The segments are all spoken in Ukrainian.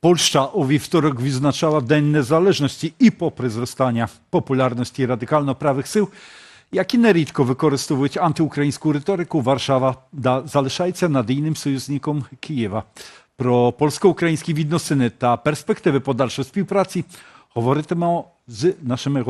Польща у вівторок відзначала День Незалежності і попри зростання популярності радикально-правих сил, які нерідко використовують антиукраїнську риторику, Варшава да, залишається надійним союзником Києва. Про польсько-українські відносини та перспективи подальшої співпраці говоритимемо з нашими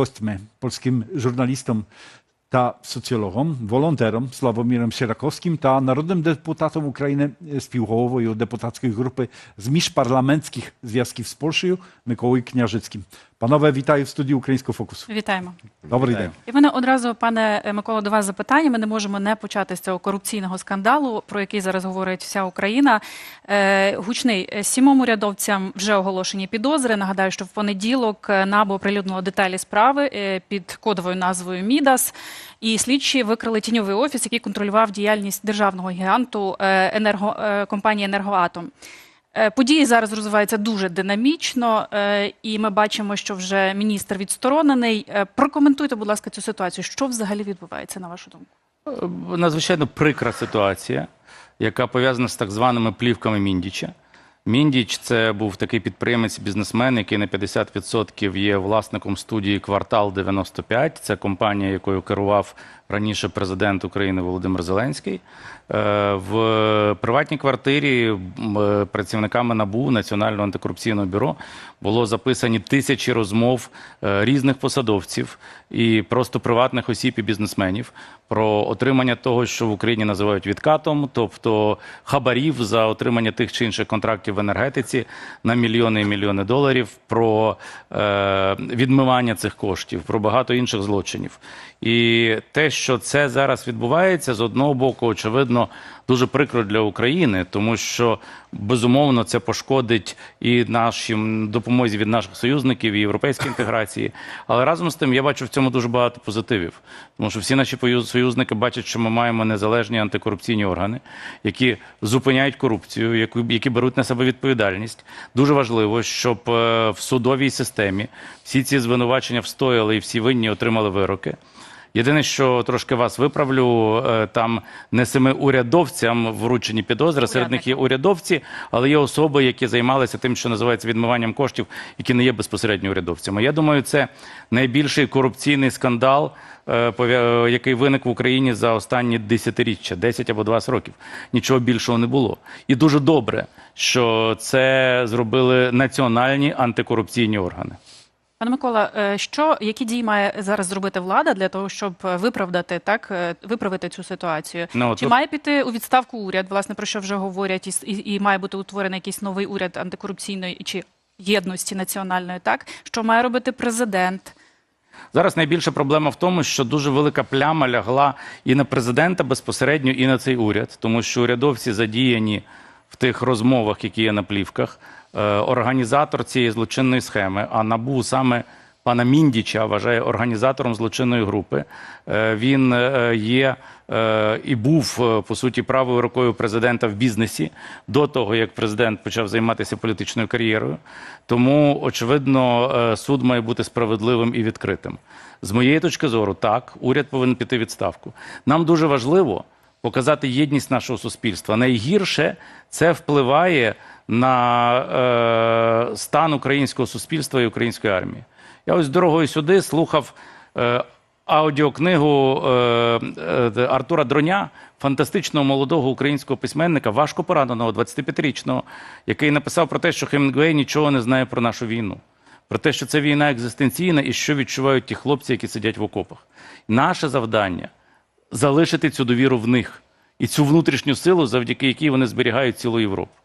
гостями, польським журналістом та соціологом, волонтером Славоміром Сіракowskim та народним депутатом України співголовою депутатської групи з міжпарламентських зв'язків з Польщею Миколою Княжицьким. Панове, вітаю в студії Українського фокусу. Вітаємо. Добрий день. І в мене одразу, пане Микола, до вас запитання. Ми не можемо не почати з цього корупційного скандалу, про який зараз говорить вся Україна. Е, гучний Е, сімом урядовцям вже оголошені підозри. Нагадаю, що в понеділок е, НАБУ оприлюднило деталі справи під кодовою назвою Мідас. І слідчі викрили тіньовий офіс, який контролював діяльність державного гіганту енерго, компанії Енергоатом. Е, Події зараз розвиваються дуже динамічно, е, і ми бачимо, що вже міністр відсторонений. Е, Прокоментуйте, будь ласка, цю ситуацію. Що взагалі відбувається, на вашу думку? надзвичайно прикра ситуація, яка пов'язана з так званими плівками Міндіча. Міндіч це був такий підприємець, бізнесмен, який на 50% є власником студії Квартал 95. Це компанія, якою керував раніше президент України Володимир Зеленський. Е, В приватній квартирі е, працівниками НАБУ Національного антикорупційного бюро було записані тисячі розмов е, різних посадовців і просто приватних осіб і бізнесменів про отримання того, що в Україні називають відкатом, тобто хабарів за отримання тих чи інших контрактів в енергетиці на мільйони і мільйони доларів, про відмивання цих коштів, про багато інших злочинів. І те, що це зараз відбувається, з одного боку, очевидно, дуже прикро для України, тому що безумовно це пошкодить і нашим допомозі від наших союзників і європейській інтеграції. Але разом з тим я бачу в цьому дуже багато позитивів, тому що всі наші союзники бачать, що ми маємо незалежні антикорупційні органи, які зупиняють корупцію, які, беруть на себе відповідальність. Дуже важливо, щоб е, в судовій системі всі ці звинувачення встояли і всі винні отримали вироки. Єдине, що трошки вас виправлю, е, там не семи урядовцям вручені підозри. Серед них є урядовці, але є особи, які займалися тим, що називається відмиванням коштів, які не є безпосередньо урядовцями. Я думаю, це найбільший корупційний скандал, е, який виник в Україні за останні десятиріччя, 10 або 20 років. Нічого більшого не було. І дуже добре, що це зробили національні антикорупційні органи. Пане Микола, е, що які дії має зараз зробити влада для того, щоб е, виправдати так, е, виправити цю ситуацію? Ну, Чи тут- має піти у відставку уряд, власне про що вже говорять, і, і, і має бути утворений якийсь новий уряд антикорупційної чи єдності національної? Так що має робити президент? Зараз найбільша проблема в тому, що дуже велика пляма лягла і на президента безпосередньо, і на цей уряд, тому що урядовці задіяні в тих розмовах, які є на плівках. Е, Організатор цієї злочинної схеми, а набу саме пана Міндіча вважає організатором злочинної групи. Е, Він е, є і був по суті правою рукою президента в бізнесі до того, як президент почав займатися політичною кар'єрою. Тому, очевидно, суд має бути справедливим і відкритим. З моєї точки зору, так, уряд повинен піти відставку. Нам дуже важливо показати єдність нашого суспільства. Найгірше це впливає на е, стан українського суспільства і української армії. Я ось дорогою сюди слухав е, аудіокнигу е, е, Артура Дроня, фантастичного молодого українського письменника, важко пораненого, 25-річного, який написав про те, що Хемінгуей нічого не знає про нашу війну. Про те, що це війна екзистенційна і що відчувають ті хлопці, які сидять в окопах. Наше завдання залишити цю довіру в них і цю внутрішню силу, завдяки якій вони зберігають цілу Європу.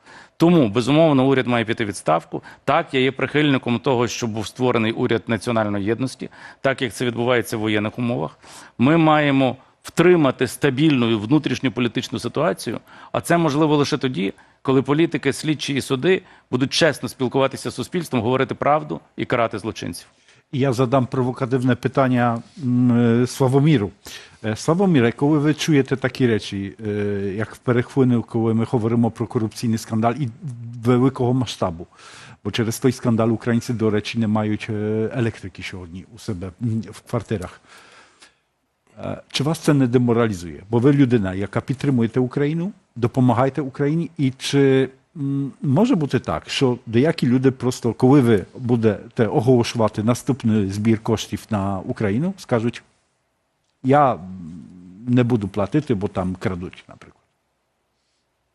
Тому безумовно уряд має піти відставку. Так, я є прихильником того, щоб був створений уряд національної єдності, так як це відбувається в воєнних умовах. Ми маємо втримати стабільну внутрішню політичну ситуацію, а це можливо лише тоді, коли політики, слідчі і суди будуть чесно спілкуватися з суспільством, говорити правду і карати злочинців. Я задам провокативне питання е, Славоміру. Славоміре, коли ви чуєте такі речі, як в перехвину, коли ми говоримо про корупційний скандал і великого масштабу, бо через той скандал українці, до речі, не мають електрики сьогодні у себе в квартирах. Чи вас це не деморалізує? Бо ви людина, яка підтримуєте Україну, допомагаєте Україні, і чи може бути так, що деякі люди просто, коли ви будете оголошувати наступний збір коштів на Україну, скажуть, я не буду платити, бо там крадуть, наприклад.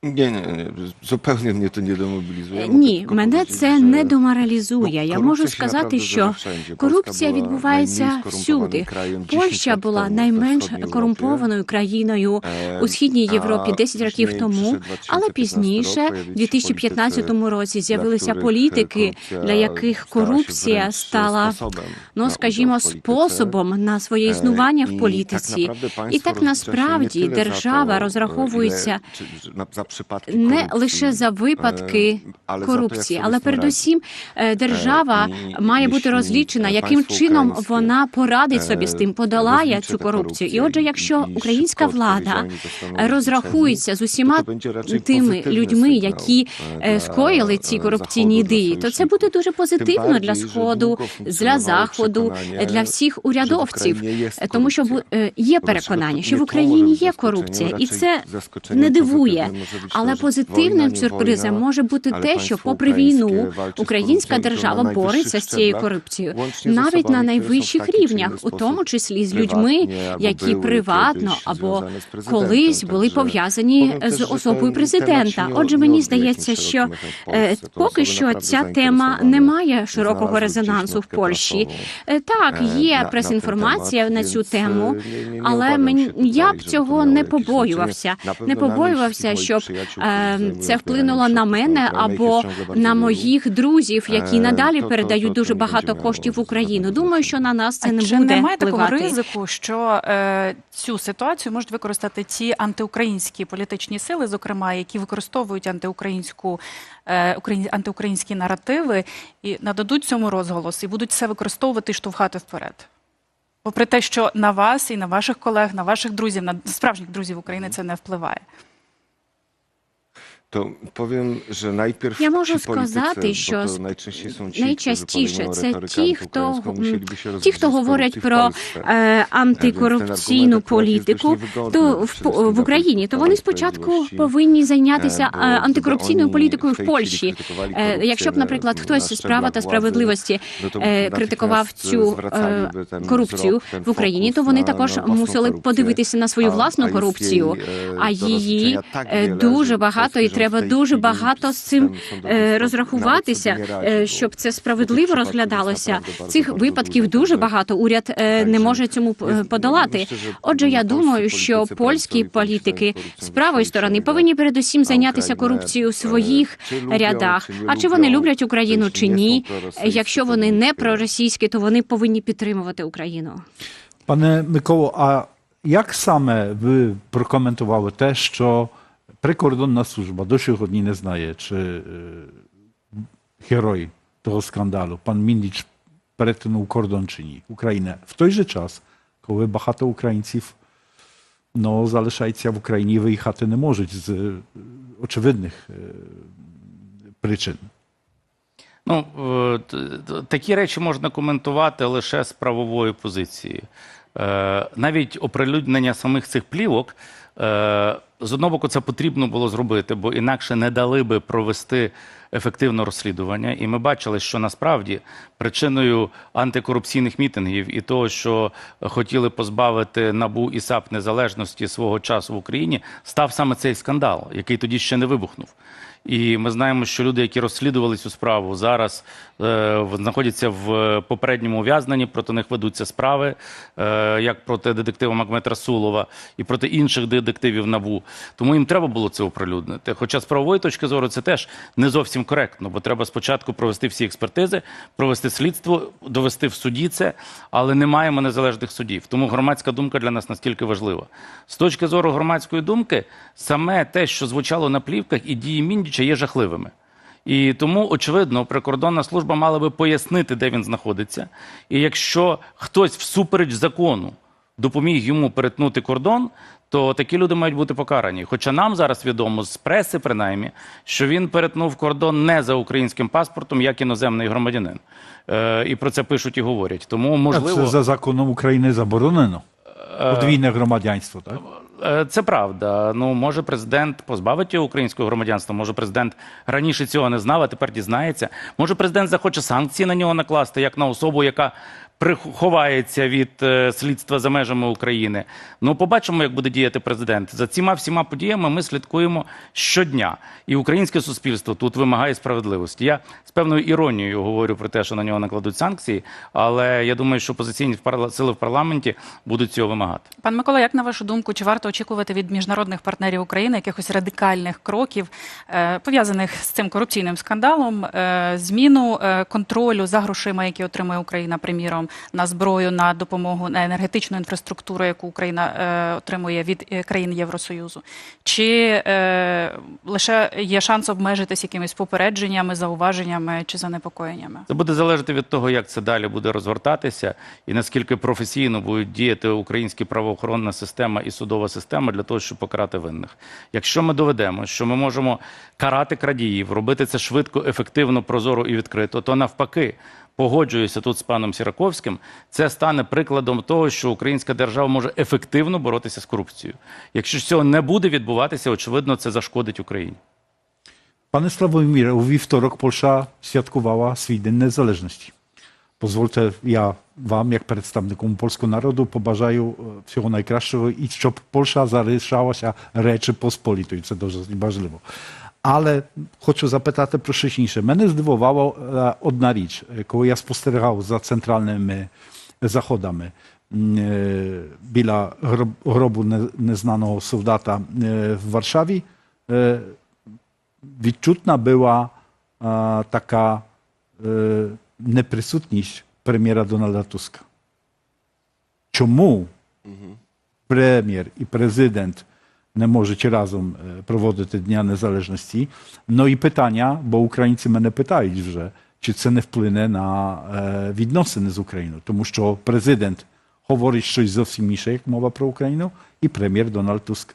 Nie, nie, nie. Zupełnie mnie to nie demobilizuje. Ні, мене це не деморалізує. Ну, Я можу сказати, що корупція відбувається всюди. корумпованим краєм 10 Польща була найменш корумпованою країною Е, у східній Європі 10 років тому, але пізніше, в появилися 2015 році, з'явилися політики, для яких корупція стала, ну скажімо, способом на своє Е, існування в політиці. І так насправді держава to, е, розраховується не лише за випадки е, корупції, але передусім е, держава Е, має бути розлічена, яким чином вона порадить собі з тим, подолає цю корупцію. І отже, якщо українська влада розрахується з усіма тими людьми, які скоїли ці корупційні ідеї, то це буде дуже позитивно для сходу, для заходу, для всіх урядовців, тому що є переконання, що в Україні є корупція, і це не дивує. Але позитивним сюрпризом може бути те, що попри війну українська держава бореться з цією корупцією, навіть на найвищих рівнях, у тому числі з людьми, які приватно або колись були пов'язані з особою президента. Отже, мені здається, що е, поки що ця тема не має широкого резонансу в Польщі. Е, Так, Е, є прес-інформація на цю тему, е, але obawiam мен- się tutaj, я б цього не побоювався. Не побоювався, щоб е, це вплинуло на мене або на моїх друзів, які Е, надалі то- то- передають дуже багато коштів в Україну. Думаю, що на нас це не буде немає такого ризику, що е, цю ситуацію можуть використати ті антиукраїнські політичні сили, зокрема, які використовують антиукраїнську антиукраїнські наративи і нададуть цьому розголос, і будуть це використовувати і штовхати вперед? Попри те, що на вас і на ваших колег, на ваших друзів, на справжніх друзів України це не впливає. To powiem, że najpierw Я можу сказати, що to сп- najczęściej są ci, найчастіше це ті, хто, ті, хто говорять про антикорупційну політику, то в, в Україні, то вони спочатку повинні зайнятися антикорупційною політикою в Польщі. Якщо б, наприклад, хтось з права та справедливості критикував цю корупцію в Україні, то вони також мусили подивитися на свою власну корупцію. А її дуже багато, і треба дуже багато з цим е, розрахуватися, е, щоб це справедливо розглядалося. Цих випадків дуже багато. Уряд е, не може цьому подолати. Отже, я думаю, що польські політики з правої сторони повинні передусім зайнятися корупцією е, своїх рядах. А чи вони люблять, Україну чи ні? Якщо вони не проросійські, то вони повинні підтримувати Україну. Пане Миколо, а як саме ви прокоментували те, що прикордонна служба до сьогодні не знає, чи е, герой того скандалу, пан Мінніч, перетинув кордон чи ні, Україна в той же час, коли багато українців ну, залишається в Україні виїхати не можуть з е, очевидних е, причин. Ну, такі речі можна коментувати лише з правової позиції. Навіть оприлюднення самих цих плівок, з одного боку, це потрібно було зробити, бо інакше не дали би провести ефективне розслідування. І ми бачили, що насправді причиною антикорупційних мітингів і того, що хотіли позбавити НАБУ і САП незалежності свого часу в Україні, став саме цей скандал, який тоді ще не вибухнув. І ми знаємо, що люди, які розслідували цю справу, зараз е, знаходяться в попередньому ув'язненні. Проти них ведуться справи, е, як проти детектива Магметра Сулова і проти інших детективів НАБУ. Тому їм треба було це оприлюднити. Хоча з правової точки зору це теж не зовсім коректно, бо треба спочатку провести всі експертизи, провести слідство, довести в суді це, але не маємо незалежних судів. Тому громадська думка для нас настільки важлива. З точки зору громадської думки, саме те, що звучало на плівках, і дії Міндіча є жахливими. І тому, очевидно, прикордонна служба мала би пояснити, де він знаходиться. І якщо хтось всупереч закону допоміг йому перетнути кордон, то такі люди мають бути покарані. Хоча нам зараз відомо з преси, принаймні, що він перетнув кордон не за українським паспортом, як іноземний громадянин. Е, і про це пишуть і говорять. Тому можливо. Це за законом України заборонено. Подвійне громадянство, так? Е, Це правда. Ну може президент позбавити його українського громадянства. Може, президент раніше цього не знав, а тепер дізнається. Може, президент захоче санкції на нього накласти, як на особу, яка приховається від е, слідства за межами України. Ну, побачимо, як буде діяти президент. За цими всіма подіями ми слідкуємо щодня. І українське суспільство тут вимагає справедливості. Я з певною іронією говорю про те, що на нього накладуть санкції, але я думаю, що опозиційні сили в парламенті будуть цього вимагати. Пан Микола, як на вашу думку, чи варто очікувати від міжнародних партнерів України якихось радикальних кроків, е, пов'язаних з цим корупційним скандалом, е, зміну контролю за грошима, які отримує Україна, приміром, на зброю, на допомогу на енергетичну інфраструктуру, яку Україна е, отримує від е, країн Євросоюзу? Чи е, лише є шанс обмежитись якимись попередженнями, зауваженнями чи занепокоєннями? Це буде залежати від того, як це далі буде розгортатися, і наскільки професійно будуть діяти українська правоохоронна система і судова система для того, щоб покарати винних. Якщо ми доведемо, що ми можемо карати крадіїв, робити це швидко, ефективно, прозоро і відкрито, то навпаки. Погоджуюся тут з паном Сіраковським. Це стане прикладом того, що українська держава може ефективно боротися з корупцією. Якщо цього не буде відбуватися, очевидно, це зашкодить Україні. Panie Sławomire, u wtorek Polsza świadkowała swój Dzień Niezależności. Pozwólcie, ja wam, jak przedstawnikom polskiego narodu, побажаю e, всього найкращого і щоб Польща залишалася Речі Посполітою. Це дуже важливо. Але хочу запитати про щось інше. Мене здивувала е, одна річ, е, коли я спостерігав за центральними заходами м, е, біля гроб- гробу не- незнаного солдата е, в Варшаві. е, відчутна була а, така е, неприсутність прем'єра Дональда Туска. Чому прем'єр і президент не можуть разом е, проводити Дня Незалежності? Ну і питання, бо українці мене питають вже, чи це не вплине на е, відносини з Україною, тому що президент говорить щось зовсім інше, як мова про Україну, і прем'єр Дональд Туск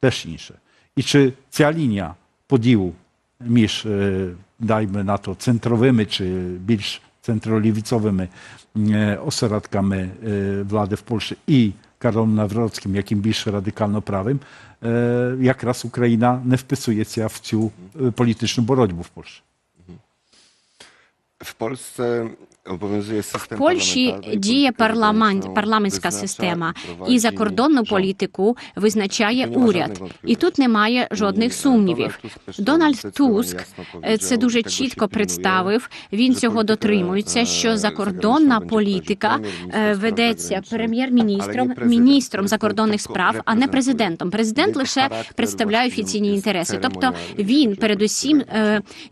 теж інше. І чи ця лінія поділу між, е, дайmy на то, центровими чи більш центролівіцовими е, осередками е, влади в Польщі і Karolem Nawrockim, яким більш радикально правим, е, якраз Україна не вписується в цю е, політичну боротьбу в Польщі. W Polsce obowiązuje system В Польщі діє парламент, парламентська система, і закордонну політику визначає уряд. І тут немає жодних сумнівів. Дональд Туск ясно е, це дуже чітко представив. Він цього дотримується. е, Що закордонна політика е, ведеться прем'єр-міністром, міністром закордонних справ, а не президентом. Президент лише представляє офіційні інтереси. Тобто він передусім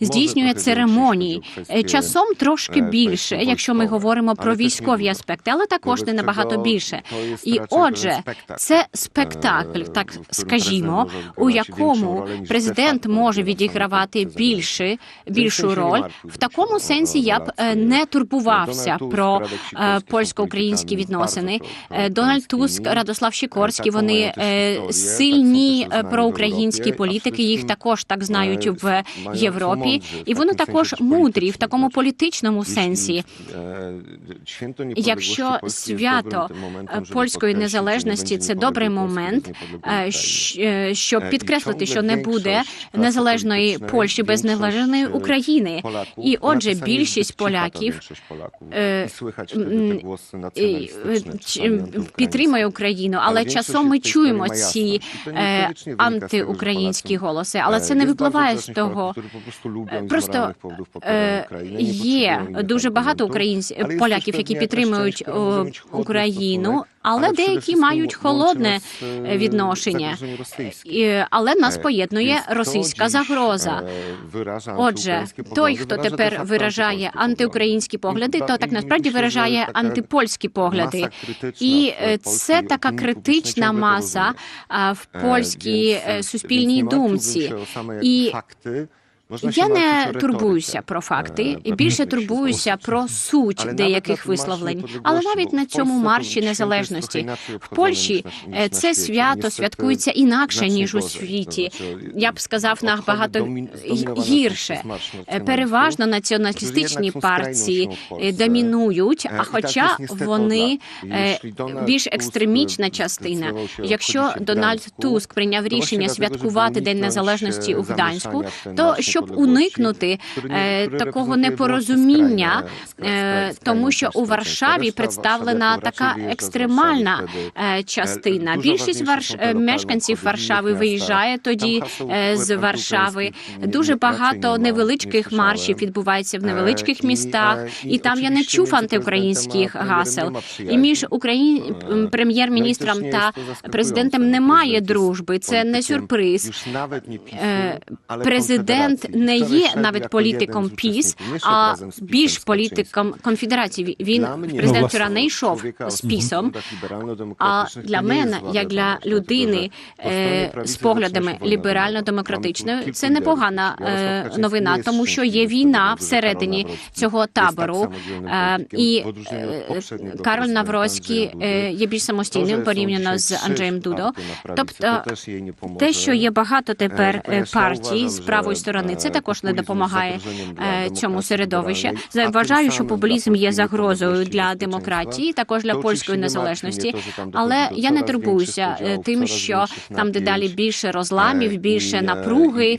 здійснює церемонії. Часом трошки більше, якщо ми говоримо про військові аспекти, але також не набагато більше. І отже, це спектакль, е, так скажімо, у якому президент може відігравати більше, більшу роль. В такому сенсі я б е, не турбувався про е, польсько-українські відносини. Дональд Туск. Радослав Шікорський, вони сильні проукраїнські політики. Їх також так знають в Європі, і вони також мудрі в такому політичному сенсі. Е, Якщо свято польської незалежності це добрий момент, е, е, щоб Е, підкреслити, що не буде незалежної Польщі без незалежної е, України. І отже, більшість поляків е, е, підтримує Україну, але часом ми чуємо ці е, антиукраїнські голоси, але е, це не випливає з того. Просто е, є дуже innych багато українців поляків, які підтримують Україну, але деякі мають холодне e, е, відношення. Але нас Е, поєднує російська загроза. е, Отже, той, хто тепер виражає антиукраїнські погляди, то так насправді виражає антипольські погляди. І е, це така критична маса в польській е, суспільній думці. І Я не турбуюся про Е, факти, і більше турбуюся про суть деяких висловлень. Але навіть на цьому марші незалежності в Польщі е, це свято святкується інакше ніж у світі. Я б сказав набагато гірше. Е, Переважно націоналістичні партії е, домінують, Е, а хоча вони е, більш екстремічна частина. Якщо Дональд Туск прийняв рішення святкувати День Незалежності у е, Гданську, то Marsz щоб уникнути е, такого непорозуміння, е, тому що у Варшаві представлена така екстремальна частина. Більшість варш... е, мешканців Варшави виїжджає тоді з Варшави. Дуже багато невеличких маршів відбувається в невеличких містах, і там я не чув антиукраїнських гасел. І між Україн... Прем'єр-міністром та президентом немає дружби. Це не сюрприз. Президент. Не є навіть політиком ПІС, а більш політиком конфедерації. Він президент Ну, вчора не йшов з пісом. А для мене, як для людини е, з поглядами tu це непогана е, новина, тому що є війна всередині цього табору. Е, І е, Кароль Навроцький е, є більш самостійним порівняно з Анджеєм Дудо. Тобто те, що є багато тепер Е, е, партій з правої сторони, це е, також не допомагає е, цьому ліберальної, Вважаю, що популізм є загрозою для демократії, також для польської незалежності. Але я не турбуюся е, тим, що там дедалі більше розламів, більше напруги.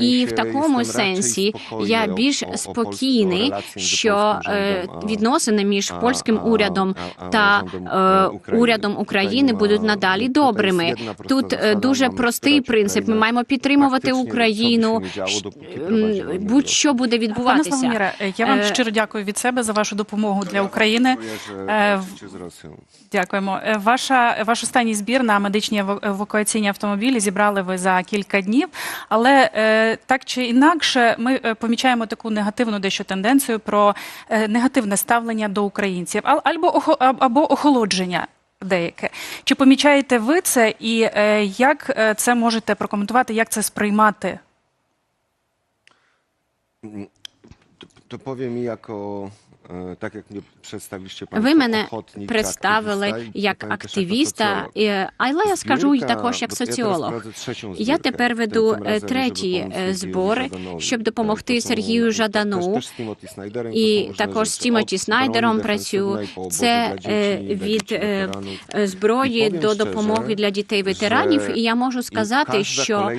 і в такому сенсі я більш спокійний, що відносини між польським урядом та урядом України будуть надалі добрими. Тут дуже простий принцип. Ми маємо підтримувати Україну. Будь-що буде Пане відбуватися. Славоміре, е, я вам Е, щиро дякую від себе за вашу допомогу для України. Е. Дякуємо. Е, Ваша ваш останній збір на медичні ева- евакуаційні автомобілі зібрали ви за кілька днів. Але так чи інакше, ми помічаємо таку негативну дещо тенденцію про негативне ставлення до українців, або охо- або охолодження. Деяке чи помічаєте ви це, і е, як це можете прокоментувати, як це сприймати? Mm, to powiem mi jako e, tak jak mnie przedstawiliście Ви мене представили як активіста, але я скажу і також як соціолог. Я тепер веду е, треті е, збори, щоб Е, допомогти Сергію Жадану. І також з Тімоті Снайдером працюю. Це е, від е, е, зброї до допомоги для дітей ветеранів. І я можу сказати, що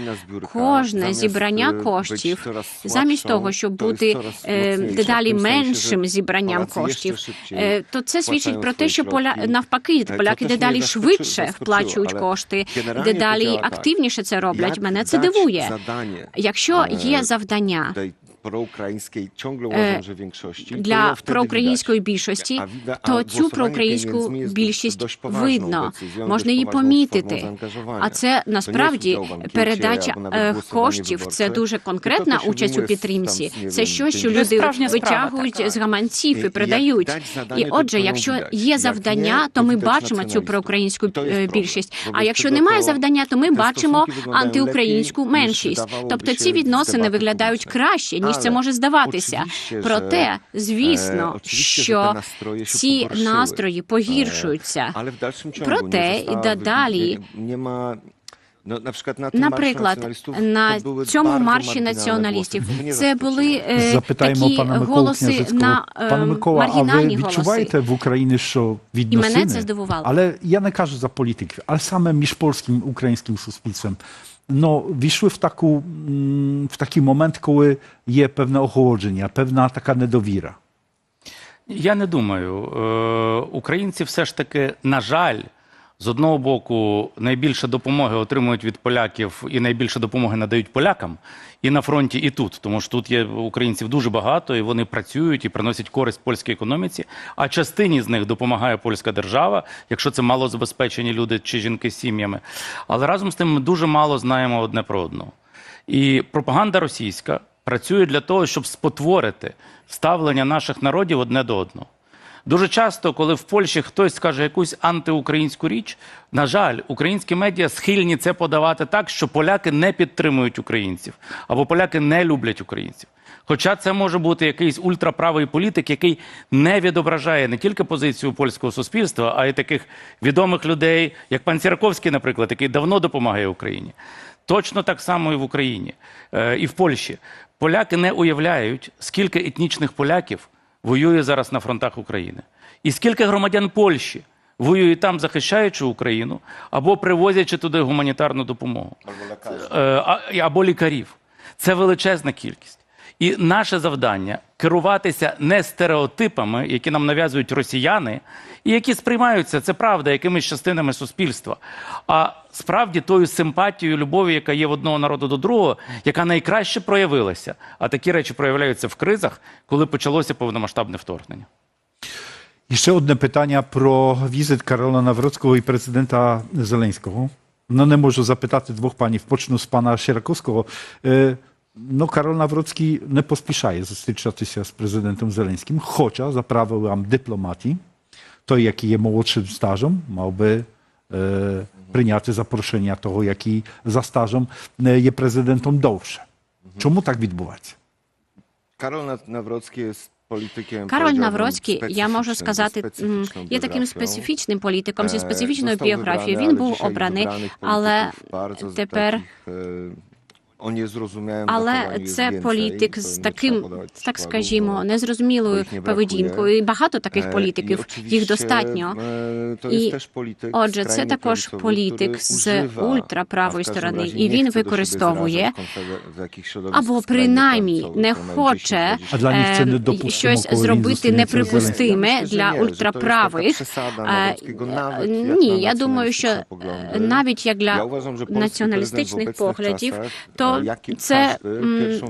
кожне зібрання е, коштів, замість того, щоб бути е, дедалі меншим зібранням Polacy коштів, е, то це свідчить про те, що поля навпаки, Е, поляки дедалі швидше вплачують кошти, дедалі активніше це роблять. Мене це дивує. Якщо e, є завдання для проукраїнської більшості, то цю проукраїнську більшість видно, можна її помітити. А це насправді передача коштів. Це дуже конкретна участь у підтримці. Це щось, що люди витягують з гаманців І- і і отже, якщо є завдання, то ми бачимо цю проукраїнську більшість. А якщо немає завдання, то ми бачимо антиукраїнську меншість. Тобто ці відносини виглядають краще, ніж це може здаватися. Проте, звісно, że що ці настрої погіршуються. Ma no, na przykład na tym Наприклад, на цьому марші націоналістів. Це були е, Запитаємо такі пана голоси на е, Пане Микола, а ви відчуваєте в Україні, що І мене це здивувало. але я не кажу за політиків, але саме між польським і українським суспільством, ну, війшли в, таку, м, в такий момент, коли є певне охолодження, певна така недовіра. Я не думаю. Е, Українці все ж таки, на жаль, з одного боку, найбільше допомоги отримують від поляків і найбільше допомоги надають полякам і на фронті, і тут. Тому що тут є українців дуже багато, і вони працюють і приносять користь польській економіці. А частині з них допомагає польська держава, якщо це малозабезпечені люди чи жінки з сім'ями. Але разом з тим ми дуже мало знаємо одне про одного. І пропаганда російська працює для того, щоб спотворити ставлення наших народів одне до одного. Дуже часто, коли в Польщі хтось скаже якусь антиукраїнську річ, на жаль, українські медіа схильні це подавати так, що поляки не підтримують українців або поляки не люблять українців. Хоча це може бути якийсь ультраправий політик, який не відображає не тільки позицію польського суспільства, а й таких відомих людей, як пан Сірковський, наприклад, який давно допомагає Україні. Точно так само і в Україні, е, і в Польщі. Поляки не уявляють, скільки етнічних поляків воює зараз на фронтах України, і скільки громадян Польщі воює там, захищаючи Україну, або привозячи туди гуманітарну допомогу, Е, або лікарів. Це величезна кількість. І наше завдання керуватися не стереотипами, які нам нав'язують росіяни, і які сприймаються, це правда, якимись частинами суспільства, а справді тою симпатією, любов'ю, яка є в одного народу до другого, яка найкраще проявилася. А такі речі проявляються в кризах, коли почалося повномасштабне вторгнення. Jeszcze одне питання про візит Karola Nawrockiego і президента Зеленського. No nie можу запитати двох панів. Почну з пана Сіраковського. No, Karol Nawrocki не поспішає зустрічатися з президентом Зеленським, хоча за правилам дипломатії, той, який є молодшим стажем, мав би е, прийняти запрошення того, який за стажем е, є президентом довше. Чому так відбувається? Karol Na- Nawrocki jest politykiem. Кароль Навроцький, я можу specyficznym, сказати, є таким biografią. специфічним політиком зі специфічною біографією. Він ale був обраний, але z тепер Але це політик to з таким, так скажімо, незрозумілою поведінкою. І багато таких E, політиків, їх достатньо. e, To І, Отже, це також політик з ультраправої сторони, і він використовує або принаймні не хоче 10-20 А для них це е, недопустимо, щось зробити неприпустиме для ультраправих. Е, Ні, я думаю, що е, навіть як для націоналістичних поглядів, czasach, то e, це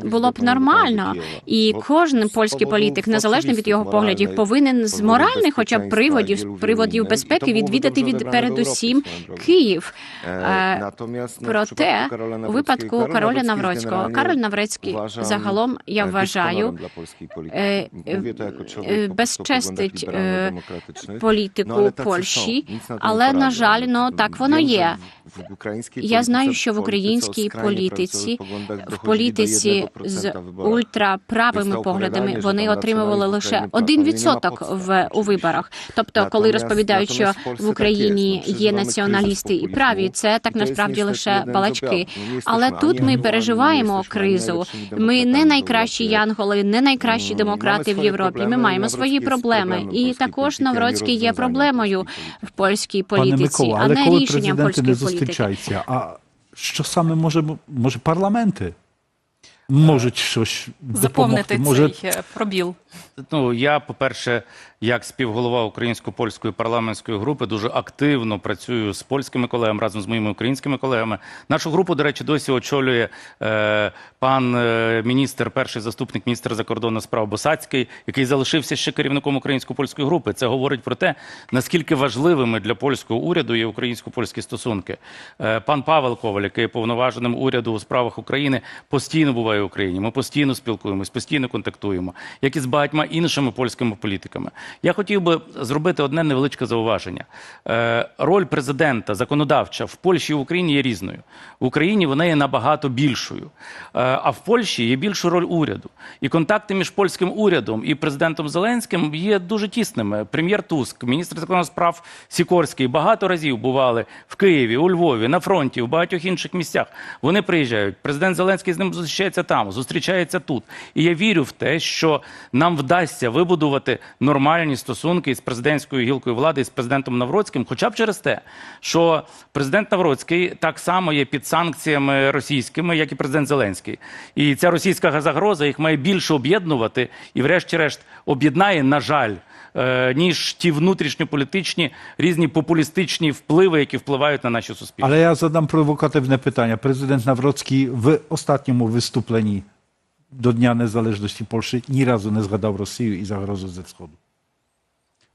було б нормально. І кожен польський політик, незалежно від його поглядів, повинен з моральних, хоча б приводів, приводів безпеки відвідати від передусім. Київ. E, Е, Проте у випадку Кароля Навроцького, Кароль Навроцький uważam, загалом я e, вважаю е, е, безчестить е, політику Польщі, але на жаль, ну так воно є. Я знаю, що в українській політиці, правоцільних в політиці з ультраправими поглядами вони отримували лише України 1% в у виборах. Тобто, коли розповідають, що в Україні є. Націоналісти і праві, це так насправді лише балачки. Але тут ми переживаємо кризу. Ми не найкращі янголи, не найкращі демократи в Європі. Ми маємо свої проблеми. І також Навроцький є проблемою в польській політиці, а не рішенням польської політики. а що саме може, може парламенти можуть щось Заповнити допомогти? Цей може... пробіл. Ну, я, по-перше, як співголова українсько-польської парламентської групи, дуже активно працюю з польськими колегами разом з моїми українськими колегами. Нашу групу, до речі, досі очолює е, пан е, міністр, перший заступник міністра закордонних справ Босацький, який залишився ще керівником українсько-польської групи. Це говорить про те, наскільки важливими для польського уряду є українсько-польські стосунки. Е, пан Павел Коваль, який повноваженим уряду у справах України, постійно буває в Україні. Ми постійно спілкуємось, постійно контактуємо, як і з багатьма іншими польськими політиками. Я хотів би зробити одне невеличке зауваження. Е, роль президента законодавча в Польщі і в Україні є різною. В Україні вона є набагато більшою. Е, а в Польщі є більша роль уряду. І контакти між польським урядом і президентом Зеленським є дуже тісними. Прем'єр Туск, міністр закордонних справ Сікорський багато разів бували в Києві, у Львові, на фронті, в багатьох інших місцях. Вони приїжджають. Президент Зеленський з ним зустрічається там, зустрічається тут. І я вірю в те, що нам вдасться вибудувати нормальні стосунки з президентською гілкою влади і з президентом Навроцьким, хоча б через те, що президент Навроцький так само є під санкціями російськими, як і президент Зеленський. І ця російська загроза їх має більше об'єднувати і, врешті-решт, об'єднає, на жаль. е, Ніж ті внутрішньополітичні різні популістичні впливи, які впливають на наші суспільства. ale ja zadam prowokatywne pytania. Prezydent Nawrocki w ostatnim wystąpieniu do Dnia Niezależności Polski ni razu nie zgadał Rosji i zagrozu ze wschodu.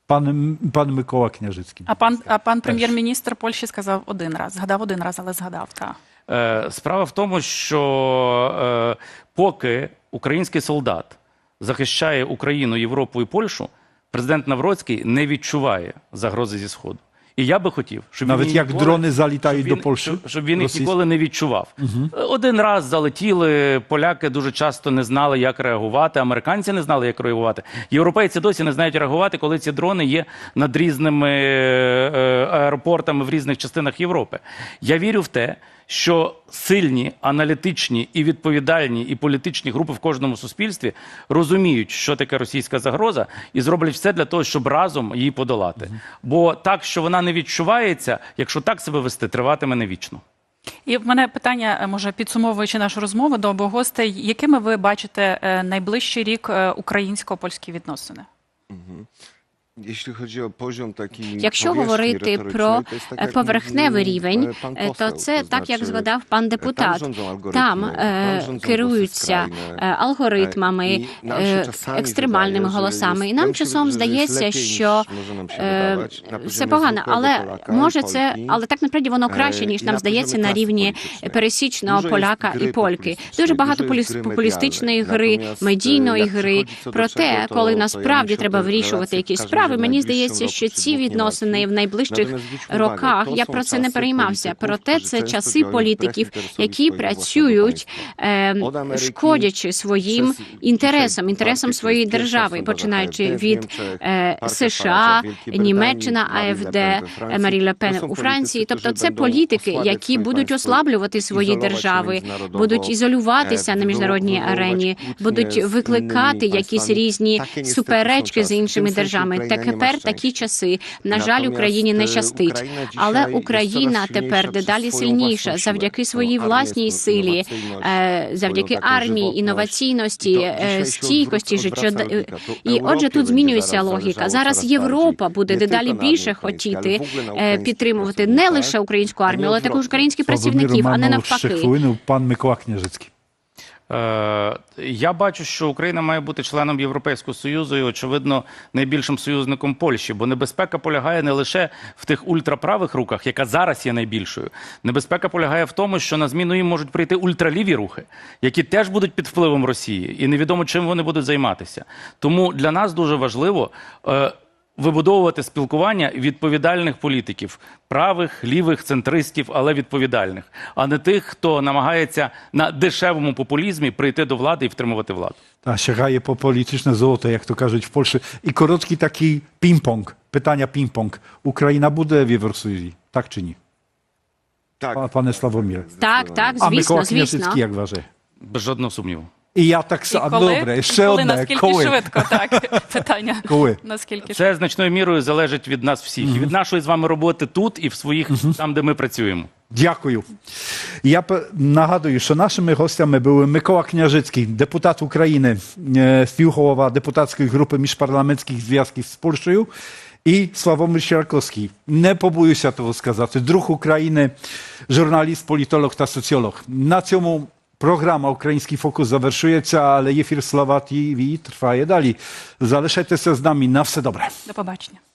Pan, пан Микола Княжицький. А пан, а пан прем'єр-міністр Польщі сказав один раз. Згадав один раз, але згадав. Та. Е, Справа в тому, що е, поки український солдат захищає Україну, Європу і Польщу, президент Навроцький не відчуває загрози зі сходу. І я би хотів, щоб Навіть він як ніколи- дрони залітають щоб він- до Польщі, щоб, щоб він їх ніколи не відчував. Один раз залетіли, поляки дуже часто не знали, як реагувати. Американці не знали, як реагувати. Європейці досі не знають реагувати, коли ці дрони є над різними е, аеропортами в різних частинах Європи. Я вірю в те, що сильні, аналітичні і відповідальні і політичні групи в кожному суспільстві розуміють, що таке російська загроза, і зроблять все для того, щоб разом її подолати. Бо так, що вона не відчувається, якщо так себе вести, триватиме невічно. І в мене питання, е, може, підсумовуючи нашу розмову до обох гостей, якими ви бачите е, найближчий рік е, українсько-польські відносини? Jeśli taki Якщо говорити про е, поверхневий рівень, pan е, то це так, як згадав пан депутат. Там е, керуються е, алгоритмами, е, екстремальними голосами. І нам часом здається, що е, все погано, але може це, але так насправді воно краще Е, ніж нам здається на рівні пересічного поляка і польки. Дуже багато популістичної гри, медійної гри. Проте, коли насправді треба вирішувати якісь każdym справи, мені здається, що ці відносини в найближчих роках я про це не переймався. Проте це часи політиків, які працюють е, шкодячи своїм інтересам, інтересам своєї держави, починаючи від е, США, Німеччина, АФД. Марі Ле Пен To są у Франції. Тобто це політики, які будуть ослаблювати свої держави, будуть ізолюватися е, на міжнародній арені, будуть викликати якісь різні суперечки з іншими державами. Тепер такі часи. На жаль, Україні не е, щастить. Але Україна тепер дедалі сильніша завдяки своїй власній силі, е, завдяки армії, інноваційності, е, стійкості життя. І отже, тут змінюється логіка. Зараз Європа буде дедалі більше хотіти підтримувати не лише українську армію, але також українських працівників, а не навпаки. пан Микола Княжицький. Е, я бачу, що Україна має бути членом Європейського союзу і, очевидно, найбільшим союзником Польщі, бо небезпека полягає не лише в тих ультраправих руках, яка зараз є найбільшою. Небезпека полягає в тому, що на зміну їм можуть прийти ультраліві рухи, які теж будуть під впливом Росії, і невідомо чим вони будуть займатися. Тому для нас дуже важливо. Вибудовувати спілкування відповідальних політиків, правих, лівих, центристів, але відповідальних, а не тих, хто намагається на дешевому популізмі прийти до влади і втримувати владу. Ta sięgaje po polityczne złoto, jak to кажуть w Polsce. I krótki taki ping-pong, pytania ping-pong. Ukraina буде w Євросоюзі, так чи ні? Tak, Pa- Panie Sławomirze. Так, так, А Микола звісно, звісно. Княжицький як вважає? Без жодного сумніву. І я так І само. коли, Добре, і ще коли одне. наскільки Коли? швидко, так, питання. Коли? Наскільки Це значною мірою залежить від нас всіх, і від нашої з вами роботи тут і в своїх там, де ми працюємо. Дякую. Я нагадую, що нашими гостями були Микола Княжицький, депутат України, е, співголова депутатської групи міжпарламентських зв'язків з Польщею, і Славомир Сіракowski. Не побоюся того сказати. Друг України, журналіст, політолог та соціолог. На цьому програма Український фокус завершується, але ефір Слава ТВ триває далі. Залишайтеся з нами. На все добре. до побачення.